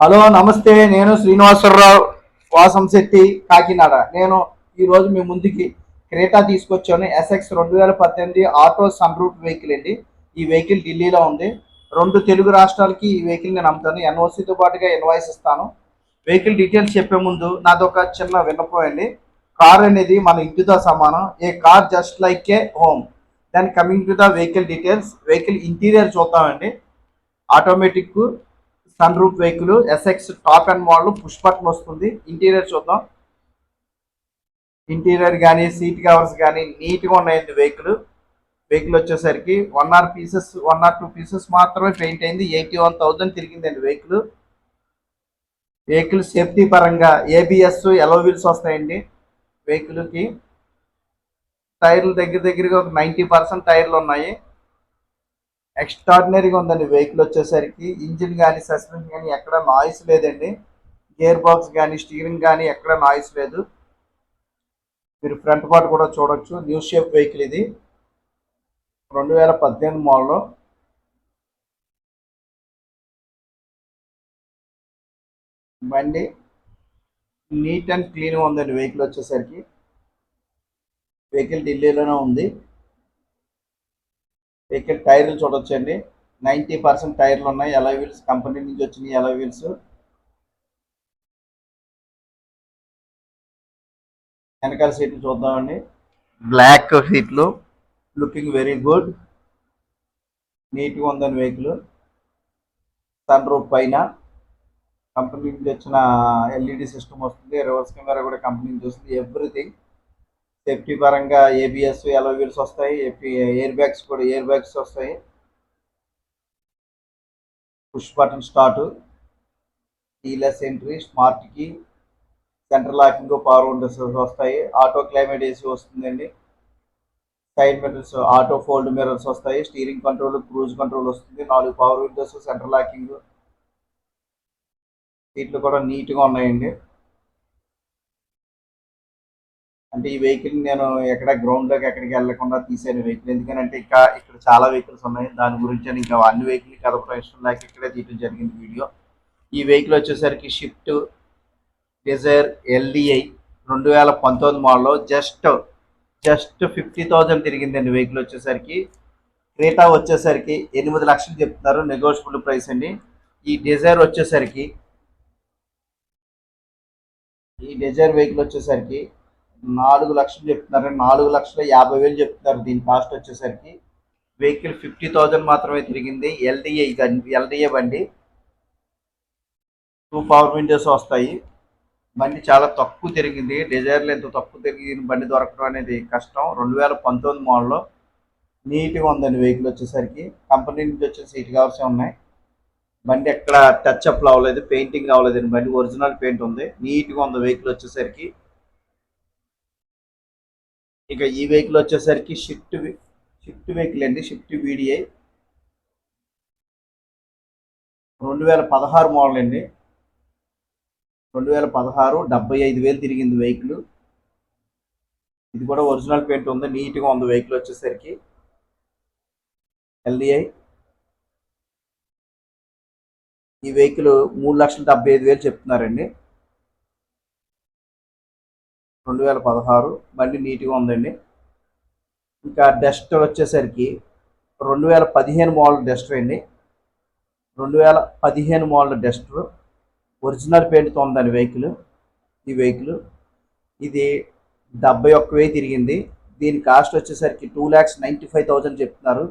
Hello నమస్తే నేను శ్రీనివాసరావు వాసంశెట్టి కాకినాడ. నేను ఈరోజు మీ ముందుకి క్రేటా తీసుకొచ్చాను. ఎస్ఎక్స్ రెండు వేల పద్దెనిమిది ఆటో సన్రూట్ వెహికల్ అండి. ఈ వెహికల్ ఢిల్లీలో ఉంది. రెండు తెలుగు రాష్ట్రాలకి ఈ వెహికల్ నేను అమ్ముతాను. ఎన్ఓసితో పాటుగా ఇన్వాయిస్ ఇస్తాను. వెహికల్ డీటెయిల్స్ చెప్పే ముందు నాదొక చిన్న విన్నపోయండి కార్ అనేది మన ఇంటితో సమానం. A car just like a home. Then coming to the vehicle details vehicle interior చూద్దామండి. Automatic sunroof vehicle SX top and model push button వస్తుంది. ఇంటీరియర్ చూద్దాం. ఇంటీరియర్ కానీ సీట్ కవర్స్ కానీ నీట్గా ఉన్నాయండి వెహికల్. వెహికల్ వచ్చేసరికి one or pieces one or two pieces మాత్రమే paint అయింది. ఎయిటీ వన్ థౌజండ్ తిరిగిందండి వెహికల్. వెహికల్ సేఫ్టీ పరంగా ఏబిఎస్ ఎలో వీల్స్ వస్తాయండి వెహికల్కి. టైర్లు దగ్గర దగ్గరగా ఒక నైంటీ పర్సెంట్ టైర్లు ఉన్నాయి. ఎక్స్ట్రాడినరీగా ఉందండి వెహికల్ వచ్చేసరికి. ఇంజిన్ కానీ సస్పెన్షన్ కానీ ఎక్కడ నాయిస్ లేదండి. గేర్ బాక్స్ కానీ స్టీరింగ్ కానీ ఎక్కడ నాయిస్ లేదు. మీరు ఫ్రంట్ పార్ట్ కూడా చూడొచ్చు. న్యూ షేప్ వెహికల్ ఇది. రెండు వేల పద్దెనిమిది మోడల్ బండి నీట్ అండ్ క్లీన్గా ఉందండి వెహికల్ వచ్చేసరికి. వెహికల్ ఢిల్లీలోనే ఉంది. వెహికల్ టైర్లు చూడొచ్చండి. నైంటీ పర్సెంట్ టైర్లు ఉన్నాయి. ఎలా వీల్స్ కంపెనీ నుంచి వచ్చినాయి ఎలా వీల్స్ వెనకాల సీట్లు చూద్దామండి. బ్లాక్ సీట్లు లుకింగ్ వెరీ గుడ్ నీట్గా ఉందని వెహికల్ సన్ రూప్ పైన. కంపెనీ నుంచి వచ్చిన ఎల్ఈడి సిస్టమ్ వస్తుంది. రివర్స్ కెమెరా కూడా కంపెనీ నుంచి వస్తుంది. ఎవ్రీథింగ్ సేఫ్టీ పరంగా ఏబిఎస్ ఎలో వీల్స్ వస్తాయి. ఎయిర్ బ్యాగ్స్ కూడా ఎయిర్ బ్యాగ్స్ వస్తాయి. Push button start keyless entry smart key centre locking power windows వస్తాయి. ఆటో క్లైమేట్ ఏసీ వస్తుందండి. Side mirrors auto fold mirrors వస్తాయి. స్టీరింగ్ కంట్రోల్ క్రూజ్ కంట్రోల్ వస్తుంది. నాలుగు power Windows centre locking సీట్లు కూడా నీట్గా ఉన్నాయండి. అంటే ఈ వెహికల్ నేను ఎక్కడ గ్రౌండ్లోకి ఎక్కడికి వెళ్ళకుండా తీసాను వెహికల్. ఎందుకంటే ఇంకా ఇక్కడ చాలా వెహికల్స్ ఉన్నాయి. దాని గురించి అని ఇంకా అన్ని వెహికల్ కదపడం ఇష్టం లేక ఇక్కడే తీయడం జరిగింది వీడియో. ఈ వెహికల్ వచ్చేసరికి షిఫ్ట్ డిజైర్ ఎల్డిఐ రెండు వేల పంతొమ్మిది మోడల్లో జస్ట్ జస్ట్ ఫిఫ్టీ థౌజండ్ తిరిగిందండి వెహికల్ వచ్చేసరికి. క్రేటా వచ్చేసరికి ఎనిమిది లక్షలు చెప్తున్నారు నెగోషియబుల్ ప్రైస్ అండి. ఈ డిజైర్ వచ్చేసరికి ఈ డిజైర్ వెహికల్ వచ్చేసరికి నాలుగు లక్షలు చెప్తున్నారు. నాలుగు లక్షల యాభై వేలు చెప్తున్నారు. దీని కాస్ట్ వచ్చేసరికి వెహికల్ ఫిఫ్టీ థౌజండ్ మాత్రమే తిరిగింది. ఎల్డిఏ ఎల్డిఏ బండి టూ పవర్ విండోస్ వస్తాయి. బండి చాలా తక్కువ తిరిగింది. డిజైర్లు ఎంత తక్కువ తిరిగి బండి దొరకడం అనేది కష్టం. రెండు వేల పంతొమ్మిది మోడల్లో నీట్గా ఉందండి వెహికల్ వచ్చేసరికి. కంపెనీ నుంచి వచ్చే సీట్ కావాల్సి ఉన్నాయి. బండి ఎక్కడ టచ్ అప్ అవ్వలేదు పెయింటింగ్ అవ్వలేదు బండి ఒరిజినల్ పెయింట్ ఉంది. నీట్గా ఉంది వెహికల్ వచ్చేసరికి. ఇక ఈ వెహికల్ వచ్చేసరికి షిఫ్ట్ షిఫ్ట్ వెహికల్ అండి. షిఫ్ట్ వీడిఐ రెండు వేల పదహారు మోడల్ అండి. రెండు వేల పదహారు డెబ్బై ఐదు వేలు తిరిగింది వెహికల్ ఇది కూడా ఒరిజినల్ పెయింట్ ఉంది. నీట్గా ఉంది వెహికల్ వచ్చేసరికి. ఎల్డిఐ ఈ వెహికల్ మూడు లక్షల డెబ్బై ఐదు వేలు చెప్తున్నారండి. రెండు వేల పదహారు. బండి నీట్గా ఉందండి. ఇంకా డస్టర్ వచ్చేసరికి రెండు వేల పదిహేను మోడల్ డస్టర్ అండి. రెండు వేల పదిహేను మోడల్ డస్టర్. ఒరిజినల్ పెయింట్తో ఉందండి వెహికల్. ఈ వెహికల్. ఇది డెబ్బై ఒక్క వెయ్యి తిరిగింది. దీని కాస్ట్ వచ్చేసరికి two lakhs ninety five thousand చెప్తున్నారు.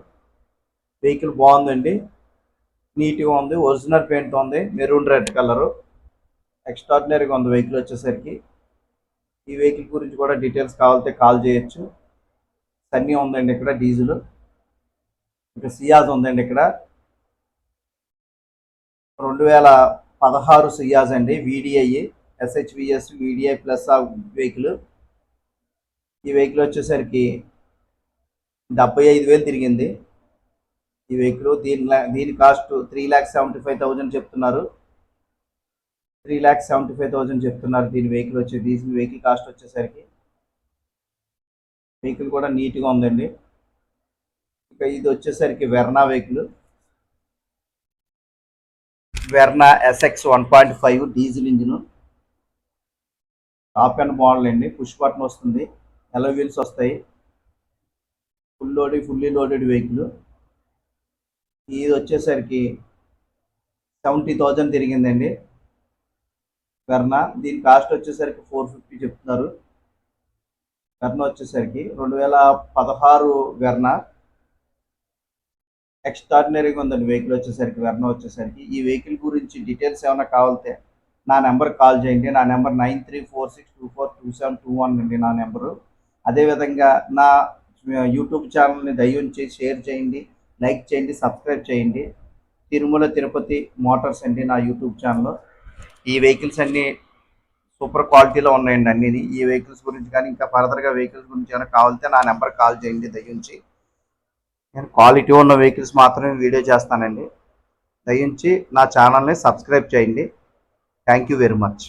వెహికల్ బాగుందండి. నీట్గా ఉంది. ఒరిజినల్ పెయింట్ ఉంది. Maroon red colour. ఎక్స్ట్రాడినరీగా ఉంది వెహికల్ వచ్చేసరికి. ఈ వెహికల్ గురించి కూడా డీటెయిల్స్ కావాలంటే కాల్ చేయొచ్చు. సన్నీ ఉందండి ఇక్కడ డీజిల్. ఇంకా సియాజ్ ఉందండి ఇక్కడ. రెండు వేల పదహారు సియాజ్ అండి వీడిఐ ఎస్హెచ్విఎస్ వీడిఐ ప్లస్ ఆ వెహికల్. ఈ వెహికల్ వచ్చేసరికి డెబ్బై ఐదు వేలు తిరిగింది. ఈ వెహికల్ దీని దీని cost three lakhs seventy five thousand చెప్తున్నారు. Three lakhs seventy five thousand చెప్తున్నారు. దీని వెహికల్ వచ్చి దీని వెహికల్ కాస్ట్ వచ్చేసరికి వెహికల్ కూడా నీట్గా ఉందండి. ఇక ఇది వచ్చేసరికి Verna vehicle. Verna SX one point five diesel engine. Top and model అండి. పుష్ బటన్ వస్తుంది. ఎలో వీల్స్ వస్తాయి. Full loaded fully loaded vehicle. ఇది వచ్చేసరికి సెవెంటీ థౌజండ్ తిరిగిందండి. వెర్నా దీని కాస్ట్ వచ్చేసరికి ఫోర్ ఫిఫ్టీ చెప్తున్నారు. వెర్నా వచ్చేసరికి రెండు వేల పదహారు వెర్నా ఎక్స్ట్రాడినరీగా ఉందండి వెహికల్ వచ్చేసరికి వెర్నా వచ్చేసరికి. ఈ వెహికల్ గురించి డీటెయిల్స్ ఏమైనా కావాలితే నా నెంబర్ కాల్ చేయండి. నా number nine three four six two four two seven two one అండి నా నెంబరు. అదేవిధంగా నా యూట్యూబ్ ఛానల్ని దయ్యుంచి షేర్ చేయండి. లైక్ చేయండి సబ్స్క్రైబ్ చేయండి. తిరుమల తిరుపతి మోటార్స్ అండి నా యూట్యూబ్ ఛానల్. ఈ వెహికల్స్ అన్నీ సూపర్ క్వాలిటీలో ఉన్నాయండి అన్ని. ఈ వెహికల్స్ గురించి కానీ ఇంకా ఫర్దర్గా వెహికల్స్ గురించి ఏమైనా కావాలితే నా నెంబర్ కాల్ చేయండి దయ్యుంచి. నేను క్వాలిటీ ఉన్న వెహికల్స్ మాత్రమే వీడియో చేస్తానండి. దయించి నా ఛానల్ని సబ్స్క్రైబ్ చేయండి. Thank you very much.